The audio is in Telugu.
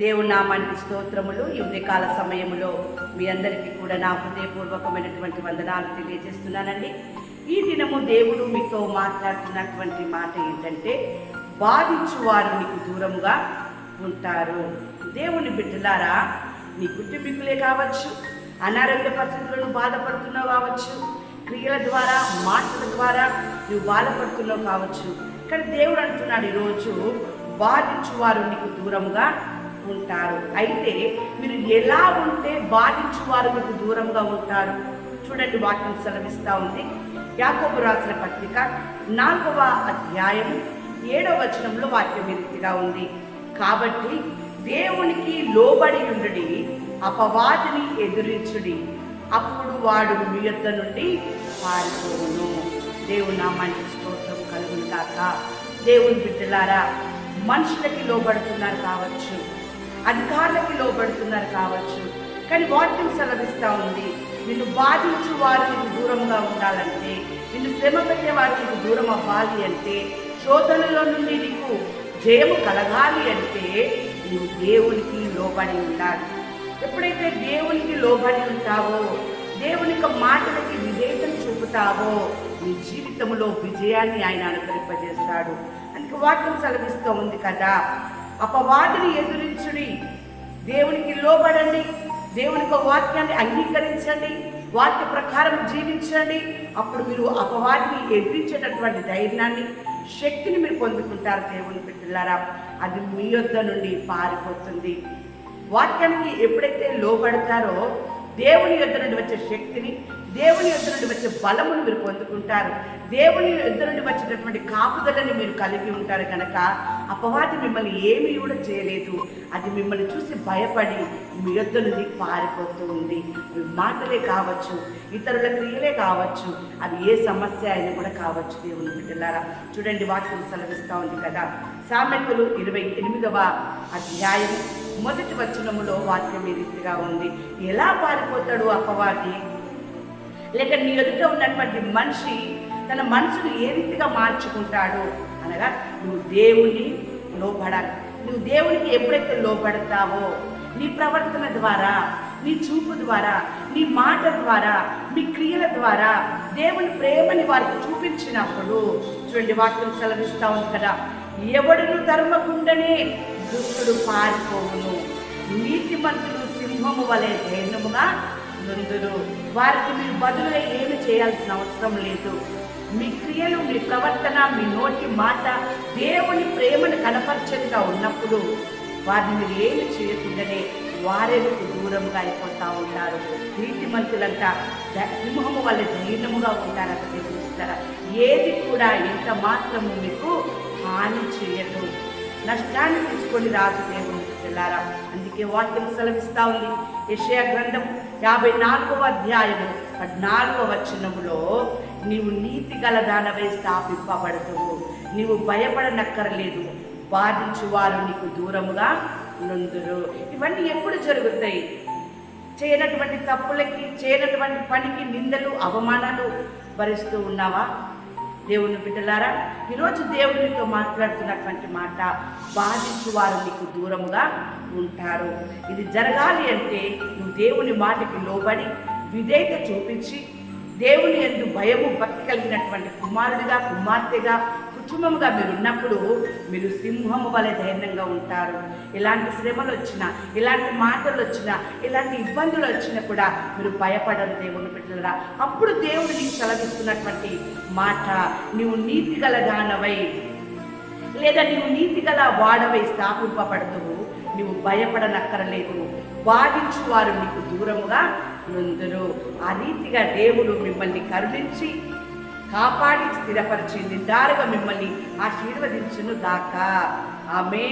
దేవుని నామానికి స్తోత్రములు. ఈ ఉదయకాల సమయంలో మీ అందరికీ కూడా నా హృదయపూర్వకమైనటువంటి వందనాలు తెలియజేస్తున్నానండి. ఈ దినము దేవుడు మీతో మాట్లాడుతున్నటువంటి మాట ఏంటంటే బాధించువారు నీకు దూరముగా ఉంటారు. దేవుని బిడ్డలారా నీ కుటుంబీకులే కావచ్చు అనారోగ్య పరిస్థితులను బాధపడుతున్నావు కావచ్చు క్రియల ద్వారా మాటల ద్వారా నువ్వు బాధపడుతున్నావు కావచ్చు కానీ దేవుడు అంటున్నాడు ఈరోజు బాధించువారు నీకు దూరంగా ఉంటారు. అయితే మీరు ఎలా ఉంటే బాధించువారు మీకు దూరంగా ఉంటారు? చూడండి వాక్యం సెలవిస్తూ ఉంది. యాకోబు రాసిన పత్రిక నాలుగవ అధ్యాయం ఏడవ వచనంలో వాక్యం ఈ రీతిగా ఉంది. కాబట్టి దేవునికి లోబడి ఉండుడి అపవాదిని ఎదురించుడి అప్పుడు వాడు మీ యొద్ద నుండి పారిపోవును. దేవుని నామానికి స్తోత్రం కలుగుతాక దేవుని బిడ్డలారా మనుషులకి లోబడుతున్నారు కావచ్చు. అధికారులకి లోబడుతున్నారు కావచ్చు. కానీ వాక్యం సెలవిస్తూ ఉంది. నిన్ను బాధించు వారు నీకు దూరంగా ఉండాలంటే నిన్ను శ్రమ పెట్టే వారు నీకు దూరం అవ్వాలి అంటే శోధనలో నుండి నీకు జయము కలగాలి అంటే నువ్వు దేవునికి లోబడి ఉండాలి. ఎప్పుడైతే దేవునికి లోబడి ఉంటావో దేవుని యొక్క మాటలకి విధేయతను చూపుతావో నీ జీవితంలో విజయాన్ని ఆయన అనుకరింపజేస్తాడు అందుకే వాక్యం సెలవిస్తూ ఉంది కదా అపవాదిని ఎదురించుడి. దేవునికి లోబడండి. దేవునికి యొక్క వాక్యాన్ని అంగీకరించండి. వాక్య ప్రకారం జీవించండి. అప్పుడు మీరు అపవాదిని ఎదిరించేటటువంటి ధైర్యాన్ని శక్తిని మీరు పొందుకుంటారు దేవుని పెట్టిల్లారా అది మీ యొద్ద నుండి పారిపోతుంది. వాక్యానికి ఎప్పుడైతే లోబడతారో దేవుని యొద్ నుండి వచ్చే శక్తిని దేవుని యొద్ నుండి వచ్చే బలమును మీరు పొందుకుంటారు. దేవుని యొద్ద నుండి వచ్చేటటువంటి కాపుదలని మీరు కలిగి ఉంటారు కనుక అపవాది మిమ్మల్ని ఏమీ కూడా చేయలేదు. అది మిమ్మల్ని చూసి భయపడి మీ యొద్ నుండి పారిపోతూ ఉంది. మీ మాటలే కావచ్చు ఇతరుల క్రియలే కావచ్చు అది ఏ సమస్య అయినా కూడా కావచ్చు దేవుని బిడ్డలారా. చూడండి వాక్యం సెలవిస్తూ ఉంది కదా. సామెతలు ఇరవై ఎనిమిదవ అధ్యాయం మొదటి వచనములో వాక్యం ఈ రీతిగా ఉంది. ఎలా పారిపోతాడు అపవాది? లేక నీ ఎదుట ఉన్నటువంటి మనిషి తన మనసును ఏ రీతిగా మార్చుకుంటాడు? అనగా నువ్వు దేవుని లోపడాలి నువ్వు దేవునికి ఎప్పుడైతే లోపడతావో నీ ప్రవర్తన ద్వారా నీ చూపు ద్వారా నీ మాట ద్వారా నీ క్రియల ద్వారా దేవుని ప్రేమని వారికి చూపించినప్పుడు చూడండి వాక్యం సెలవిస్తా ఉంది కదా ఎవడును ధర్మకుండనే దుష్టుడు పారిపోవును. నీతిమంతులు సింహము వలె ధైర్యముగా నుందురు వారికి మీరు బదులుగా ఏమి చేయాల్సిన అవసరం లేదు. మీ క్రియలు మీ ప్రవర్తన మీ నోటి మాట దేవుని ప్రేమను కనపరచగా ఉన్నప్పుడు వారిని మీరు ఏమి చేయకుండానే వారే మీకు దూరంగా అయిపోతూ ఉంటారు నీతిమంతులంట మంత్రులంతా సింహము వల్ల ధైర్యముగా ఉంటారని తెలుస్తారా ఏది కూడా ఎంత మాత్రము మీకు హాని చేయదు. నష్టాన్ని తీసుకొని రాజు దేవుని పిల్లారా అందుకే వాక్యం సెలవిస్తా ఉంది. యెషయా గ్రంథం యాభై నాలుగవ అధ్యాయము పద్నాలుగవ వచనములో నీవు నీతి గల దానవై స్థాపింపబడతావు నీవు భయపడనక్కర్లేదు. బాధించు వారు నీకు దూరముగా నుందురు ఇవన్నీ ఎప్పుడు జరుగుతాయి? చేయనటువంటి తప్పులకి చేయనటువంటి పనికి నిందలు అవమానాలు భరిస్తూ ఉన్నావా? దేవుని బిడ్డలారా ఈరోజు దేవునితో మాట్లాడుతున్నటువంటి మాట బాధించు వారు నీకు దూరముగా ఉంటారు. ఇది జరగాలి అంటే నువ్వు దేవుని మాటకి లోబడి విధేయత చూపించి దేవుని ఎందు భయము భక్తి కలిగినటువంటి కుమారుడిగా కుమార్తెగా కుటుంబముగా మీరు ఉన్నప్పుడు మీరు సింహము వలె ధైర్యంగా ఉంటారు. ఇలాంటి శ్రమలు వచ్చినా ఇలాంటి మాటలు వచ్చినా ఇలాంటి ఇబ్బందులు వచ్చినా కూడా మీరు భయపడరు దేవుని బిడ్డలరా. అప్పుడు దేవుడు నీకు సెలవిస్తున్నటువంటి మాట నీవు నీతి గల దానవై లేదా నీవు నీతి గల వాడవై స్థాపింపబడతావు నీవు భయపడనక్కరలేదు. బాధించు వారు నీకు దూరముగా నుందురు ఆ రీతిగా దేవుడు మిమ్మల్ని కరుణించి కాపాడి స్థిరపరిచి నిండారుగా మిమ్మల్ని ఆశీర్వదించును దాకా ఆమె